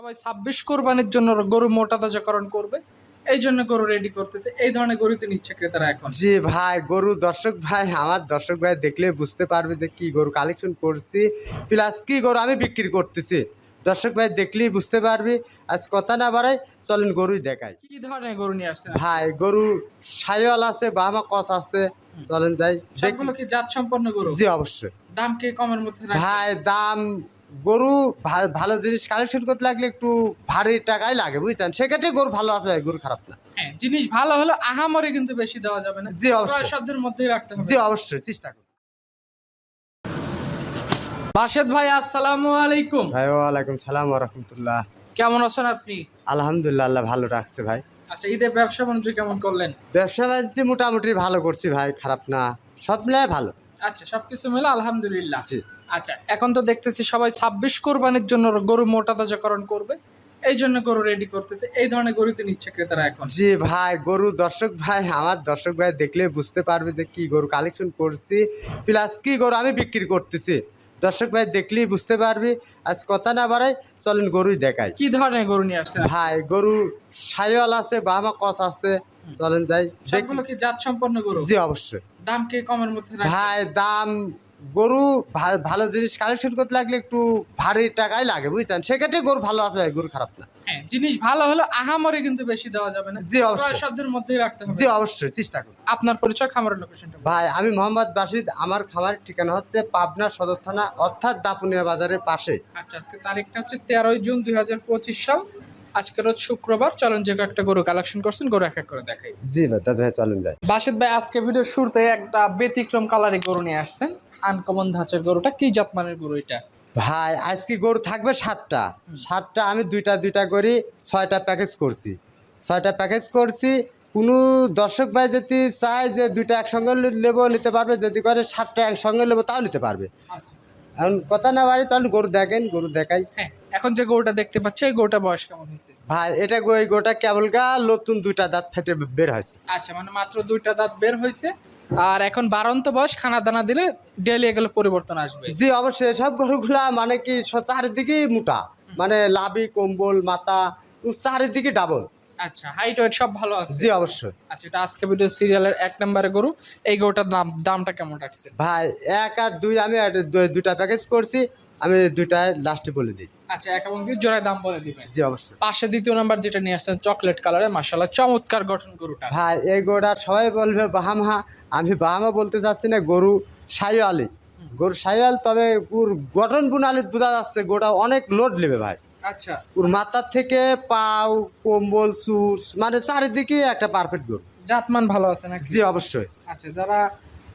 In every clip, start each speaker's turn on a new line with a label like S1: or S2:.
S1: সবাই ছাব্বিশ কোরবানির জন্য গরু মোটা তাজাকরণ করবে। এই জন্য গরু রেডি করতেছে। এই ধরনের গরুতে নিচ্ছে ক্রেতারা এখন।
S2: জি ভাই গরু দর্শক ভাই আমার দর্শক ভাই দেখলে বুঝতে পারবে যে কি গরু কালেকশন করছি প্লাস কি গরু আমি বিক্রি করতেছি। দর্শক ভাই দেখলেই বুঝতে পারবি। আজ কথা না বাড়াই চলেন গরুই দেখাই।
S1: কি ধরনের গরু নিয়ে আসছেন
S2: ভাই গরু সাইওয়াল আছে বাহামা কস আছে। চলেন যাই দেখ।
S1: সবগুলো কি জাত সম্পন্ন গরু?
S2: জি অবশ্যই।
S1: দাম কি কমের মধ্যে?
S2: ভাই দাম গরু ভালো জিনিস কালেকশন করতে লাগলে একটু ভারী টাকাই লাগে বুঝছেন? সেক্ষেত্রে গরু ভালো আছে গরু খারাপ না।
S1: হ্যাঁ জিনিস ভালো হলো আহামরি কিন্তু বেশি দেওয়া যাবে না।
S2: জি, অবশ্যই।
S1: সাধ্যের মধ্যেই রাখতে হবে।
S2: জি অবশ্যই চেষ্টা করুন।
S1: বাসেদ ভাই আসসালামু আলাইকুম।
S2: ভাই ওয়ালাইকুম সালাম রহমতুল্লাহ।
S1: কেমন আছেন আপনি?
S2: আলহামদুলিল্লাহ আল্লাহ ভালো রাখছে ভাই।
S1: আচ্ছা ঈদের ব্যবসা বাণিজ্য কেমন করলেন?
S2: ব্যবসা বাণিজ্য মোটামুটি ভালো করছি ভাই খারাপ না সব মিলায় ভালো।
S1: আচ্ছা সবকিছু মিলে আলহামদুলিল্লাহ।
S2: জি।
S1: আচ্ছা এখন তো দেখতেছি সবাই ছাব্বিশ কোরবানির জন্য গরু মোটা তাজাকরণ করবে। এই জন্য গরু রেডি করতেছে। এই ধরনের গরুতে নিচ্ছে ক্রেতারা এখন।
S2: জি ভাই গরু দর্শক ভাই আমার দর্শক ভাই দেখলে বুঝতে পারবে যে কি গরু কালেকশন করছি প্লাস কি গরু আমি বিক্রি করতেছি। দর্শক ভাই দেখলেই বুঝতে পারবি। আজ কথা না বাড়াই চলেন গরুই দেখাই।
S1: কি ধরনের গরু নিয়ে আসছে
S2: ভাই গরু সাইওয়াল আছে বামা কস আছে। চলেন যাই
S1: সেগুলো কি জাত সম্পন্ন গরু?
S2: জি অবশ্যই।
S1: দাম কি কমের মধ্যে
S2: ভাই দাম গরু ভালো জিনিস কালেকশন করতে লাগলে একটু ভারী টাকাই লাগে বুঝছেন? সেক্ষেত্রে গরু ভালো আছে গরু খারাপ না।
S1: হ্যাঁ জিনিস ভালো হলো আহামরে কিন্তু বেশি দেওয়া যাবে না।
S2: জি, অবশ্যই।
S1: সাধ্যের মধ্যেই রাখতে হবে।
S2: জি অবশ্যই চেষ্টা করুন।
S1: আপনার পরিচয় খামারের লোকেশনটা
S2: ভাই আমি মোহাম্মদ বাসিদ আমার খামারের ঠিকানা হচ্ছে পাবনা সদর থানা অর্থাৎ দাপুনিয়া বাজারের পাশে।
S1: আচ্ছা আজকে তারিখটা হচ্ছে তেরোই জুন দুই হাজার পঁচিশ সাল। আজকে রোজ শুক্রবার। চলেন যে একটা গরু কালেকশন করছেন গরু এক এক করে দেখাই।
S2: জি ভাই দাদা ভাই চলেন যাই।
S1: বাসিদ ভাই আজকে ভিডিও শুরুতে একটা ব্যতিক্রম কালারে গরু নিয়ে আসছেন। আনকমন ধাঁচের গরুটা কি জাতমানের গরু এটা?
S2: ভাই আজকে গরু থাকবে সাতটা। সাতটা আমি দুইটা দুইটা করি ছয়টা প্যাকেজ করছি। ছয়টা প্যাকেজ করছি কোনো দর্শক ভাই যদি চায় যে দুইটা একসঙ্গে নেব নিতে পারবে যদি করে সাতটা একসঙ্গে নেব তাও নিতে পারবে।
S1: আচ্ছা।
S2: এখন কথা না বাড়ি চল গরু দেখেন গরু দেখাই।
S1: হ্যাঁ এখন যে গরুটা দেখতে পাচ্ছি এই গরুটা বয়স কেমন হয়েছে?
S2: ভাই এটা গো এই গোটা কেবল গা নতুন দুইটা দাঁত ফেটে বের হয়েছে।
S1: আচ্ছা মানে মাত্র দুইটা দাঁত বের হয়েছে আর এখন বারন্ত বয়স খানা দানা দিলে ডেলি এগুলো পরিবর্তন আসবে।
S2: জি অবশ্যই। সব গরুগুলা মানে কি চারিদিকে চারিদিকেই মোটা। মানে লাভি কম্বল মাথা চারিদিকে ডাবল
S1: আচ্ছা হাইট ওয়েট সব ভালো আছে?
S2: জি অবশ্যই।
S1: আচ্ছা এটা আজকে ভিডিও সিরিয়ালের এক নম্বরে গরু। এই গরুটার দাম দামটা কেমন রাখছে
S2: ভাই এক আর দুই আমি দুটা প্যাকেজ করছি। আমি দুইটা লাস্টে বলে দিই।
S1: আচ্ছা এক এবং দুই জোড়ায় দাম বলে দিবেন।
S2: জি অবশ্যই।
S1: পাশে দ্বিতীয় নাম্বার যেটা নিয়ে আসছেন চকলেট কালারের চমৎকার গঠন গরুটা।
S2: ভাই এই গরুটা সবাই বলবে বাহামা আমি বাহামা বলতে চাচ্ছি না গরু সাইওয়ালি। গরু সাইওয়াল তবে ওর গঠন বুনালি বোঝা যাচ্ছে গোটা অনেক লোড নেবে ভাই।
S1: আচ্ছা।
S2: ওর মাথার থেকে পাও কম্বল সুস মানে চারিদিকে একটা পারফেক্ট গরু।
S1: জাতমান ভালো আছে নাকি?
S2: জি অবশ্যই।
S1: আচ্ছা যারা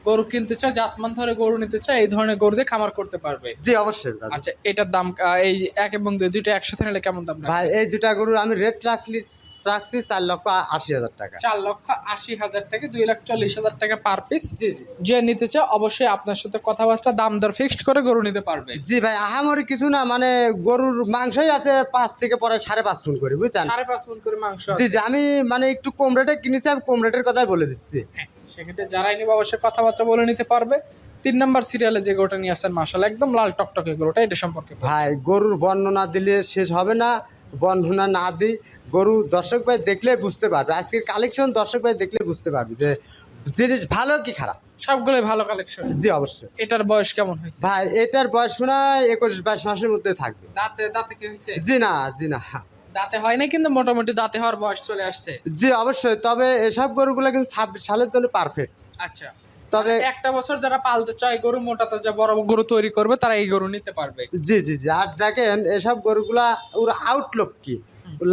S1: গরু কিনতে চায় জাতমান ধরে গরু নিতে চায় এই ধরনের গরু দিয়ে খামার করতে পারবে।
S2: জি অবশ্যই দাদা।
S1: আচ্ছা এটার দাম আহ, এই এক এবং দুই দুইটা একসাথে নিলে কেমন দাম রাখবে?
S2: ভাই এই দুটা গরুর আমি রেট রাখলি রাখছি চার লক্ষ আশি হাজার টাকা।
S1: চার লক্ষ আশি হাজার টাকা দুই লাখ চল্লিশ হাজার টাকা পার পিস
S2: জি জি।
S1: যে নিতে চায় অবশ্যই আপনার সাথে কথাবার্তা দাম দর ফিক্সড করে গরু নিতে পারবে।
S2: জি ভাই আহামরি কিছু না মানে গরুর মাংসই আছে পাঁচ থেকে পরে সাড়ে পাঁচ মন করে বুঝছেন?
S1: সাড়ে পাঁচ মন করে মাংস
S2: জি জি আমি মানে একটু কম রেটে কিনেছি আমি কম রেটের কথাই বলে দিচ্ছি।
S1: হ্যাঁ, সেক্ষেত্রে যারাই নিবে অবশ্যই কথাবার্তা বলে নিতে পারবে। তিন নম্বর সিরিয়ালে যে গরুটা নিয়ে আসেন মাসাল একদম লাল টকটকে গরুটা এটা সম্পর্কে
S2: ভাই গরুর বর্ণনা দিলে শেষ হবে না। বর্ণনা না দিই গরু দর্শক ভাই দেখলে বুঝতে পারবে। আজকের কালেকশন দর্শক ভাই দেখলে বুঝতে পারবে যে জিনিস ভালো কি খারাপ।
S1: সবগুলোই ভালো কালেকশন
S2: জি অবশ্যই।
S1: এটার বয়স কেমন হয়েছে?
S2: ভাই এটার বয়স মনে হয় একুশ বাইশ মাসের মধ্যে থাকবে।
S1: দাঁতে দাঁতে কি হয়েছে?
S2: জি না জি না
S1: দাঁতে হয় না কিন্তু মোটামুটি দাঁতে হওয়ার বয়স চলে আসছে।
S2: জি অবশ্যই। তবে এসব গরুগুলো কিন্তু ছাব্বিশ সালের জন্য পারফেক্ট
S1: আচ্ছা।
S2: তবে
S1: একটা বছর যারা পালতে চায় গরু মোটা তাজা বড় গরু তৈরি করবে তারা এই গরু নিতে পারবে।
S2: জি জি জি। আর দেখেন এসব গরুগুলা ওর আউটলুক কি?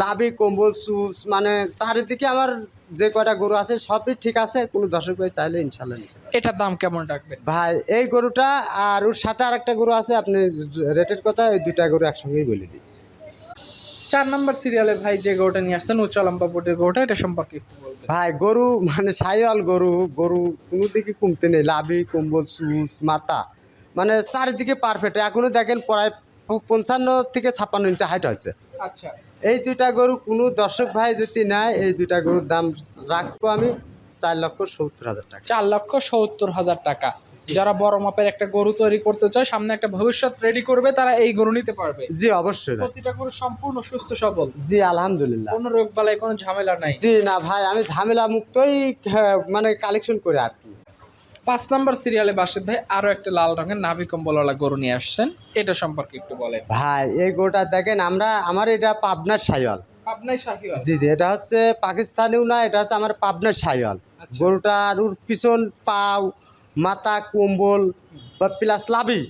S2: লাভি কম্বল সুস মানে চারিদিকে আমার যে কয়টা গরু আছে সবই ঠিক আছে। কোনো দর্শক ভাই চাইলে ইনশাল্লাহ।
S1: এটার দাম কেমন রাখবেন?
S2: ভাই এই গরুটা আর ওর সাথে আর একটা গরু আছে আপনি রেটের কথা ওই দুটা গরু একসঙ্গেই বলে দিই।
S1: চার নম্বর সিরিয়ালে ভাই যে গরুটা নিয়ে আসছেন উচ্চ লম্বা বোর্ডের গরুটা এটা সম্পর্কে একটু বলবেন।
S2: ভাই গরু মানে সাইওয়াল গরু গরু কোনো দিকে কমতে নেই। লাভি কম্বল সুস মাথা মানে চারিদিকে পারফেক্ট এখনও দেখেন প্রায় পঞ্চান্ন থেকে ছাপ্পান্ন ইঞ্চি হাইট হয়েছে।
S1: আচ্ছা।
S2: এই দুইটা গরু কোনো দর্শক ভাই যদি নেয় এই দুইটা গরুর দাম রাখব আমি চার লক্ষ সত্তর হাজার টাকা।
S1: চার লক্ষ সত্তর হাজার টাকা। যারা বড় মাপের একটা গরু তৈরি করতে চায় সামনে একটা ভবিষ্যৎ রেডি করবে তারা এই গরু নিতে পারবে।
S2: জি অবশ্যই।
S1: প্রতিটা গরু সম্পূর্ণ সুস্থ সবল।
S2: জি আলহামদুলিল্লাহ।
S1: কোনো রোগ বালাই কোনো ঝামেলা নাই।
S2: জি না ভাই আমি ঝামেলা মুক্তই হ্যাঁ, মানে কালেকশন করে আর কি।
S1: পাঁচ নাম্বার সিরিয়ালে বাসিত ভাই আরও একটা লাল রঙের নাভি কম্বলওয়ালা গরু নিয়ে আসছেন। এটা সম্পর্কে একটু বলেন।
S2: ভাই এই গরুটা দেখেন আমরা আমার এটা পাবনার সাইওয়াল
S1: আপনাই শাহিওয়াল?
S2: জি জি এটা হচ্ছে পাকিস্তানিও না এটা হচ্ছে আমার পাবনার সাইওয়াল
S1: আচ্ছা।
S2: গরুটার পিছন পাও মাথা কম্বল বা প্লাস লাভি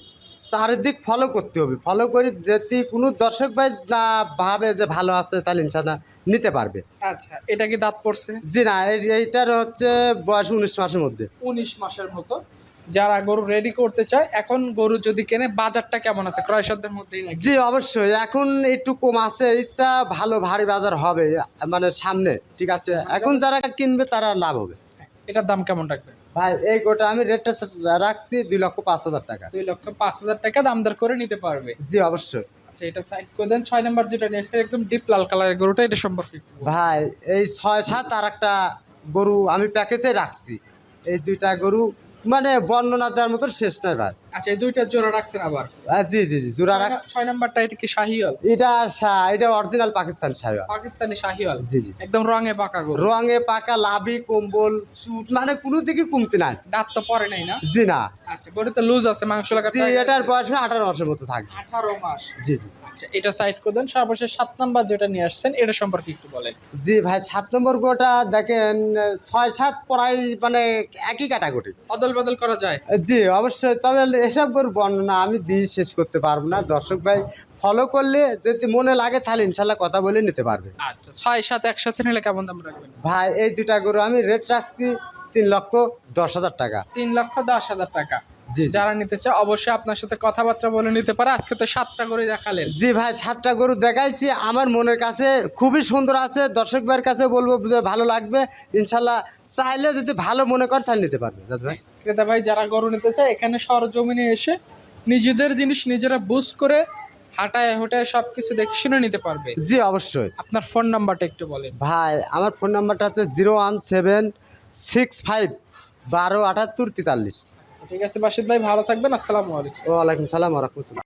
S2: চারিদিক ফলো করতে হবে। ফলো করে যদি কোনো দর্শক ভাই না ভাবে যে ভালো আছে তাহলে ইনশাল্লাহ নিতে পারবে।
S1: আচ্ছা এটা কি দাঁত পড়ছে?
S2: জি না এই- এইটার হচ্ছে বয়স উনিশ মাসের মধ্যে।
S1: উনিশ মাসের মতো। যারা গরু রেডি করতে চায় এখন গরু যদি কেনে বাজারটা কেমন আছে? ক্রয় সাধ্যের মধ্যেই
S2: জি অবশ্যই। এখন একটু কম আছে ইচ্ছা ভালো ভারী বাজার হবে মানে সামনে ঠিক আছে? এখন যারা কিনবে তারা লাভ হবে।
S1: এটার দাম কেমন রাখবে
S2: ভাই এই গোটা আমি রেটটা রাখছি দুই লক্ষ পাঁচ হাজার টাকা।
S1: দুই লক্ষ পাঁচ হাজার টাকা দামদার করে নিতে পারবে।
S2: জি অবশ্যই।
S1: আচ্ছা এটা সাইড করে দেন। ছয় নাম্বার যেটা নিয়ে এসেছে একদম ডিপ লাল কালারের গরুটা এটা সম্পর্কে
S2: ভাই এই ছয় সাত আর একটা গরু আমি প্যাকেজে রাখছি। এই দুইটা গরু মানে বর্ণনা দেওয়ার মতো শেষ নয় ভাই।
S1: আচ্ছা এই দুইটা জোড়া রাখছেন আবার?
S2: জি জি জি জোড়া রাখ
S1: ছয় নাম্বারটা এটা কি শাহিওয়াল?
S2: এটা শা- এটা অরিজিনাল পাকিস্তান সাহেব
S1: পাকিস্তানি শাহিওয়াল?
S2: জি জি জি।
S1: একদম রঙে পাকা
S2: রঙে পাকা লাভি কম্বল সুট মানে কোনো দিকে কমতি নাই।
S1: দাঁত তো পরে নাই না?
S2: জি না।
S1: আচ্ছা গরুতে লুজ আছে মাংস লাগা
S2: জি এটার বয়স আঠারো মাসের মতো থাকবে
S1: আঠারো মাস।
S2: জি জি।
S1: এটা সাইড করে দেন। সর্বশেষ সাত নাম্বার যেটা নিয়ে আসছেন এটা সম্পর্কে একটু বলেন।
S2: জি ভাই সাত নম্বর গোটা দেখেন ছয় সাত পড়াই মানে একই কাটাকুটি
S1: অদল বদল করা যায়?
S2: জি অবশ্যই। তবে এসব গরু বর্ণনা আমি দিয়ে শেষ করতে পারব না। দর্শক ভাই ফলো করলে যদি মনে লাগে তাহলে ইনশাল্লাহ কথা বলে নিতে পারবে।
S1: আচ্ছা ছয় সাত একসাথে নিলে কেমন দাম রাখবেন?
S2: ভাই এই দুটা গরু আমি রেট রাখছি তিন লক্ষ দশ হাজার টাকা।
S1: তিন লক্ষ দশ হাজার টাকা। যারা নিতে চায় অবশ্যই আপনার সাথে কথাবার্তা বলে নিতে পারে। আজকে তো সাতটা গরু দেখালেন।
S2: জি ভাই সাতটা গরু দেখাইছি। আমার মনের কাছে খুবই সুন্দর আছে। দর্শক ভাইয়ের কাছে বলব ভালো লাগবে। ইনশাল্লাহ চাইলে যদি ভালো মনে করে তাহলে নিতে পারবে দাদা ভাই।
S1: ক্রেতা ভাই যারা গরু নিতে চায় এখানে সরজমিনে এসে নিজেদের জিনিস নিজেরা বুঝ করে হাঁটায় হোটায় সব কিছু দেখে শুনে নিতে পারবে।
S2: জি অবশ্যই।
S1: আপনার ফোন নাম্বারটা একটু বলেন।
S2: ভাই আমার ফোন নাম্বারটা হচ্ছে zero one seven six five বারো আটাত্তর তেতাল্লিশ।
S1: ঠিক আছে বাসিদ ভাই ভালো থাকবেন আসসালামু আলাইকুম।
S2: ওয়ালাইকুম সালাম রহমতুল্লাহ।